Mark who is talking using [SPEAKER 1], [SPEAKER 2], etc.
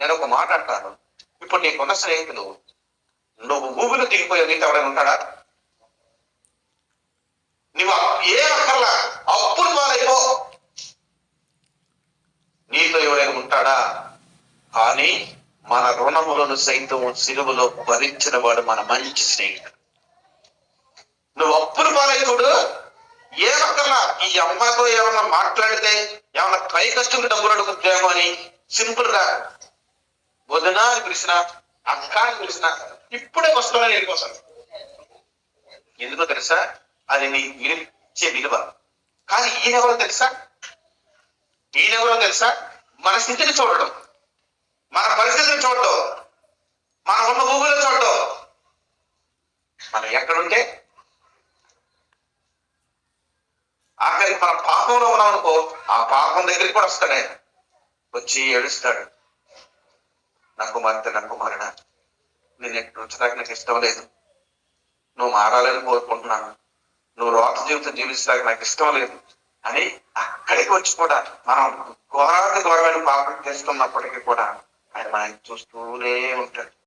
[SPEAKER 1] నేను ఒక మాట అంటాను. ఇప్పుడు నీకున్న స్నేహితులు నువ్వు ఊబిలో దిగిపోయే నీతో ఎవరైనా ఉంటాడా? నువ్వు ఏ అక్కర్లా అప్పులు పాలైపో. నీతో ఎవరైనా ఉంటాడా? కానీ మన రుణములను సైతం సిలువలో భరించిన వాడు మన మంచి స్నేహితుడు. నువ్వు అప్పులు పాలై ఏ అక్కర్లా ఈ అమ్మాయితో ఏమన్నా మాట్లాడితే ఏమన్నా ట్రై కష్టం డబ్బులు అడుగుతామో అని సింపుల్గా వదనాలు పిలిచిన అక్కాన్ని పిలిచిన ఇప్పుడే వస్తానని వెళ్ళిపోతాను ఎందుకో తెలుసా? అది నీ విలువచ్చే విలువ. కానీ ఈయనెవరో తెలుసా? ఈయనెవరో తెలుసా? మన స్థితిని చూడడం. మన పరిస్థితిని చూడడం. మనం ఉన్న ఊపిలో చూడడం. మనం ఎక్కడుంటే ఆఖరికి మన పాపంలో ఉన్నాం అనుకో ఆ పాపం దగ్గరికి కూడా వస్తాడు ఆయన వచ్చి ఏడుస్తాడు. నా కుమార్తె నా కుమారుడా నేను ఎక్కడ ఉంచడానికి నాకు ఇష్టం లేదు. నువ్వు మారాలని కోరుకుంటున్నాను. నువ్వు రోత జీవితం జీవించడానికి నాకు ఇష్టం లేదు. అని అక్కడికి వచ్చి కూడా మనం ఘోరాన్ని ఘోరమైన పాపం చేస్తున్నప్పటికీ కూడా ఆయన మనం చూస్తూనే ఉంటాడు.